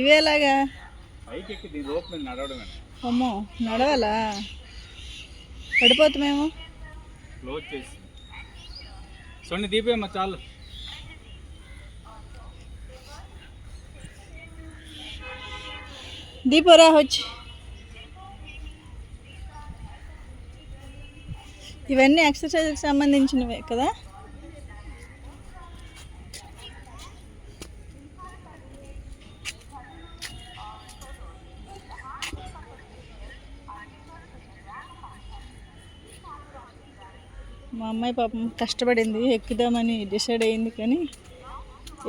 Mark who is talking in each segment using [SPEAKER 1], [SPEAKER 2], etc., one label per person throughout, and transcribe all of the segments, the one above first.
[SPEAKER 1] ఇవేలాగా? అమ్మో నడవాలా? పడిపోతామేమో
[SPEAKER 2] క్లోజ్ చేసి సొన్ని దీపేమ్మా చాలు.
[SPEAKER 1] దీపరా వచ్చి. ఇవన్నీ ఎక్సర్సైజ్కి సంబంధించినవే కదా? మా అమ్మాయి పాపం కష్టపడింది ఎక్కుదామని డిసైడ్ అయింది కానీ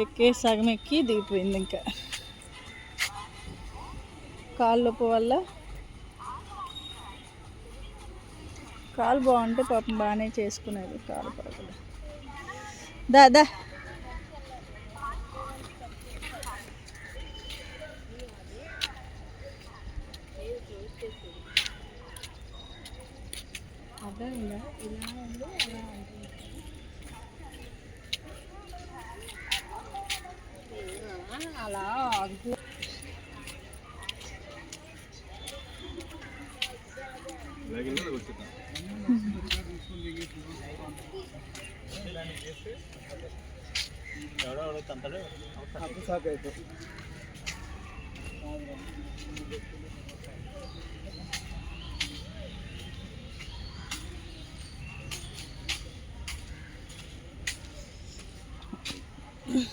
[SPEAKER 1] ఎక్కే సగం ఎక్కి దిగిపోయింది ఇంకా. కాళ్ళొప్పు వల్ల కాలు బాగుంటే పాపం బాగానే చేసుకునేది కాలు పడకలు దా దా.
[SPEAKER 2] ఇలాగే కూడా కూర్చుందాం ఎవడో ఎవడో తంతాడు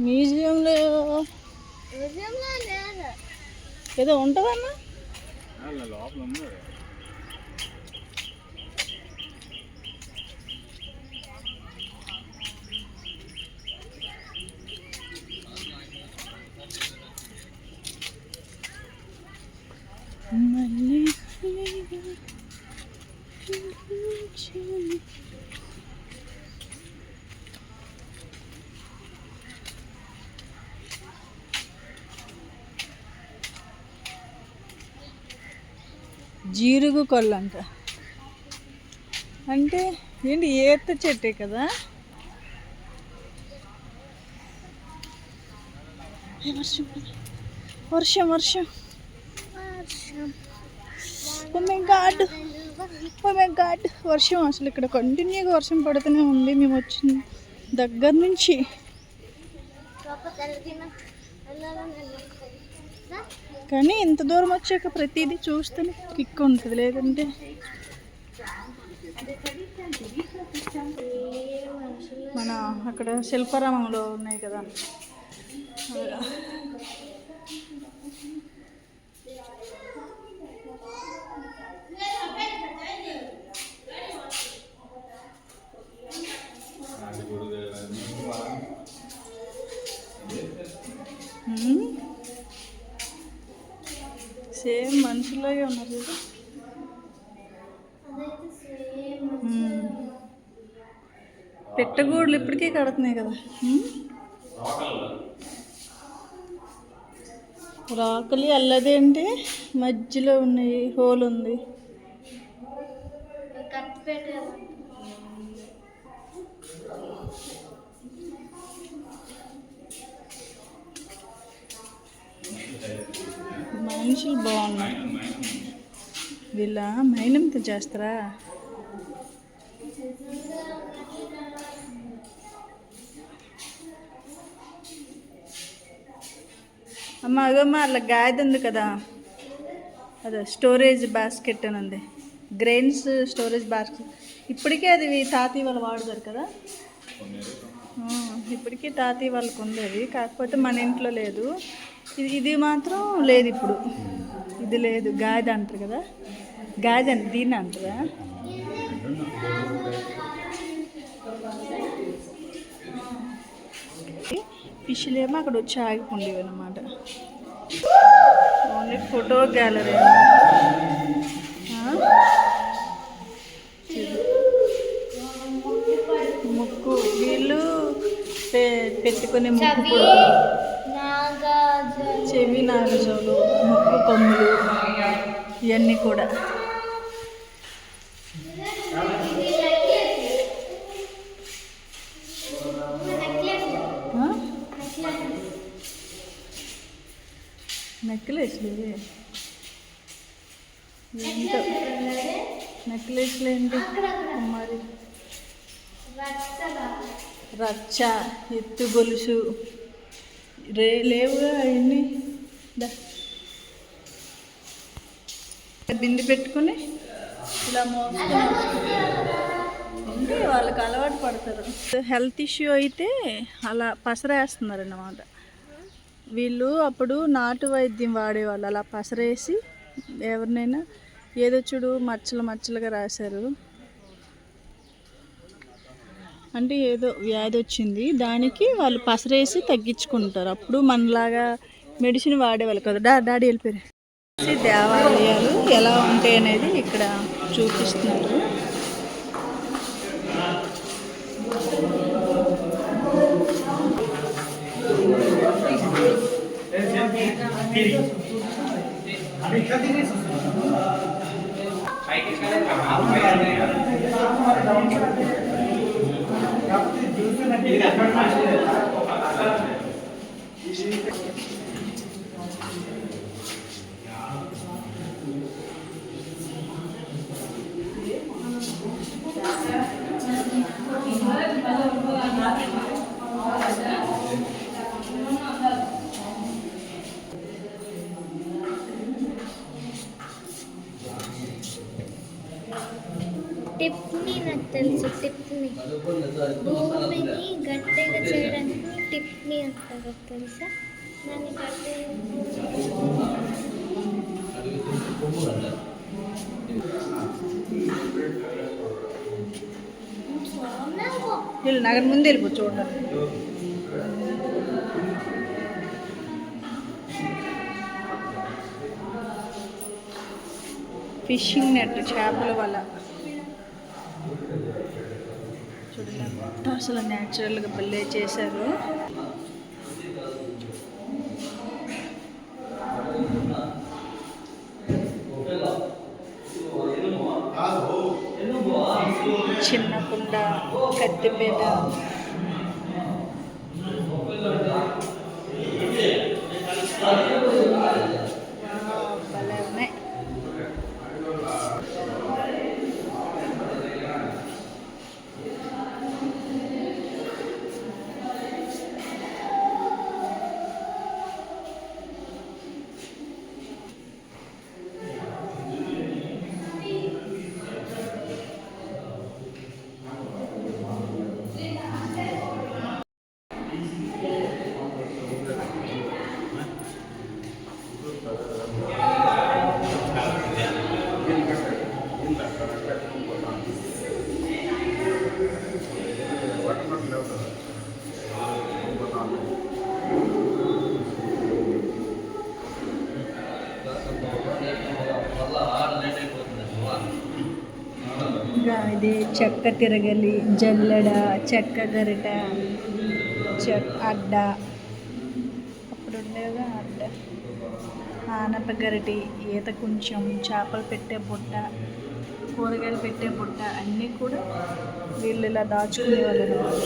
[SPEAKER 1] మ్యూజియంలో ఏదో ఉంటుందన్నా జీరుగు కొల్లంట. అంటే ఏంటి ఏత చెట్టే కదా? వర్షం? వర్షం వర్షం. God god. వర్షం అసలు ఇక్కడ కంటిన్యూగా వర్షం పడుతూనే ఉంది. మేము వచ్చిన దగ్గర నుంచి. కానీ ఇంత దూరం వచ్చాక ప్రతిదీ చూస్తేనే కిక్ ఉంటుంది లేదంటే. మన అక్కడ శిల్పారామంలో ఉన్నాయి కదా. సేమ్ మనుషులాగే ఉన్నారు. పెట్టగూడులు ఇప్పటికీ కడుతున్నాయి కదా? రాకలి అల్లది అంటే మధ్యలో ఉన్నాయి హోల్ ఉంది మనుషులు బాగున్నారు వీళ్ళ మైనంతో చేస్తారా అమ్మ అగమ్మ అట్లా గాయద ఉంది కదా. అదే స్టోరేజ్ బాస్కెట్ అని ఉంది. Grains storage basket. ఇప్పటికే అది తాతయ్య వాళ్ళు వాడతారు కదా. ఇప్పటికీ తాతయ్య వాళ్ళకు ఉంది అది కాకపోతే మన ఇంట్లో లేదు. ఇది ఇది మాత్రం లేదు ఇప్పుడు. ఇది లేదు. గాది అంటారు కదా? గాది అని దీన్ని అంటారా? ఫిష్లేమో అక్కడ వచ్చి ఆగిపోండేవి అనమాట ఓన్లీ ఫోటో గ్యాలరీ. పెట్టుకునే ముక్కు
[SPEAKER 3] చవి నాగాజలు
[SPEAKER 1] చెవి నాగజోలు ముక్కు కొమ్ములు ఇవన్నీ కూడా? నెక్లెస్లు ఇవి ఏంటో? నెక్లెస్లు ఏంటి మరి? రచ్చ ఎత్తు గొలుసు. రే లేవుగా అవన్నీ దా. బింది పెట్టుకుని ఇలా మోసుకొని వాళ్ళకి అలవాటు పడతారు. హెల్త్ ఇష్యూ అయితే అలా పసరేస్తున్నారు అన్నమాట వీళ్ళు అప్పుడు నాటు వైద్యం వాడేవాళ్ళు. అలా పసరేసి ఎవరినైనా ఏదో చూడు మచ్చలు మచ్చలుగా రాశారు. అంటే ఏదో వ్యాధి వచ్చింది. దానికి వాళ్ళు పసరేసి తగ్గించుకుంటారు. అప్పుడు మనలాగా మెడిసిన్ వాడేవాళ్ళు కదా. డా డాడీ వెళ్ళిపోయారు. దేవాలయాలు ఎలా ఉంటాయి అనేది ఇక్కడ చూపిస్తున్నారు.
[SPEAKER 3] టిప్ని నాకు తెలుసు టిప్ని. భూమిని గట్టిగా చేయడానికి టిప్ని అంటారు తెలుసా? దాన్ని గట్టిగా
[SPEAKER 1] వీళ్ళు నగర ముందు వెళ్ళిపో చూడండి ఫిషింగ్ నెట్ చేపల వల్ల చూడండి ఎంత అసలు న్యాచురల్గా భలే చేశారు. చిన్న కుండ కత్తిపేట వావ్, ఇంకా చెక్క తిరగలి జల్లెడ చెక్క గరిట చెక్ అడ్డ. అప్పుడు ఉండేగా అడ్డ. ఆనప గరిటి ఈత కొంచెం చేపలు పెట్టే బుట్ట కూరగాయలు పెట్టే బుట్ట అన్నీ కూడా వీళ్ళు ఇలా దాచుకునేవాళ్ళు అన్నమాట.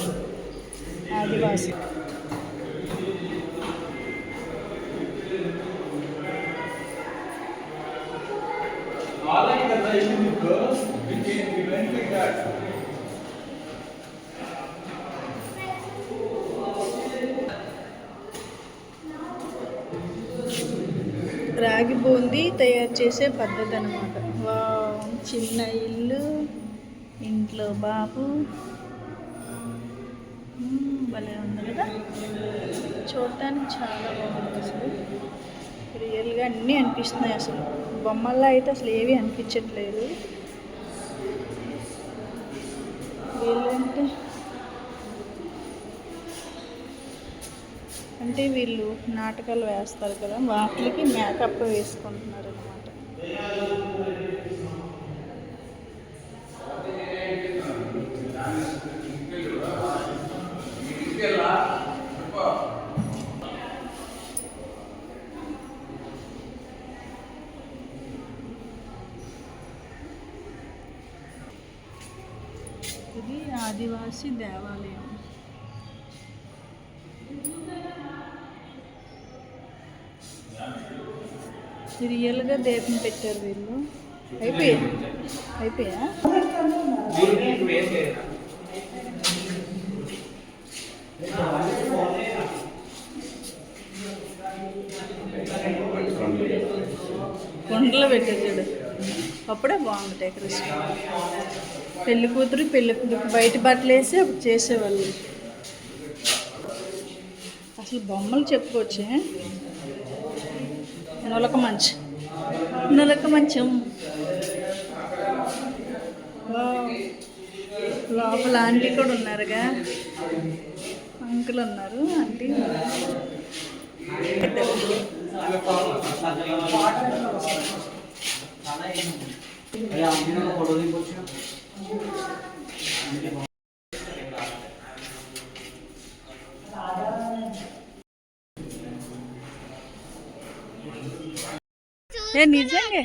[SPEAKER 1] రాగి బూందీ తయారు చేసే పద్ధతి అనమాట చిన్న ఇల్లు ఇంట్లో బాబు. భలే ఉంది కదా. చూడటానికి చాలా బాగుంది అసలు. రియల్గా అన్నీ అనిపిస్తున్నాయి అసలు. బొమ్మల్లో అయితే అసలు ఏవి అనిపించట్లేదు. వీళ్ళంటే అంటే వీళ్ళు నాటకాలు వేస్తారు కదా వాటికి మేకప్ వేసుకుంటున్నారు అనమాట
[SPEAKER 4] ఇది
[SPEAKER 1] ఆదివాసీ దేవాలయం. రియల్గా దీపం పెట్టారు వీళ్ళు. అయిపోయా? అయిపోయా? కొండలో పెట్టారు చూడు. అప్పుడే బాగుంది డెకరేషన్. పెళ్ళి కూతురు పెళ్ళి కూతురు. బయట బట్టలు వేసి అప్పుడు చేసేవాళ్ళు. అసలు బొమ్మలు చెప్పుకోవచ్చు. నులక మంచం. నులక మంచం. లోపల ఆంటీ కూడా ఉన్నారుగా. అంకుల్ ఉన్నారు ఆంటీ. ఏ నిజంగా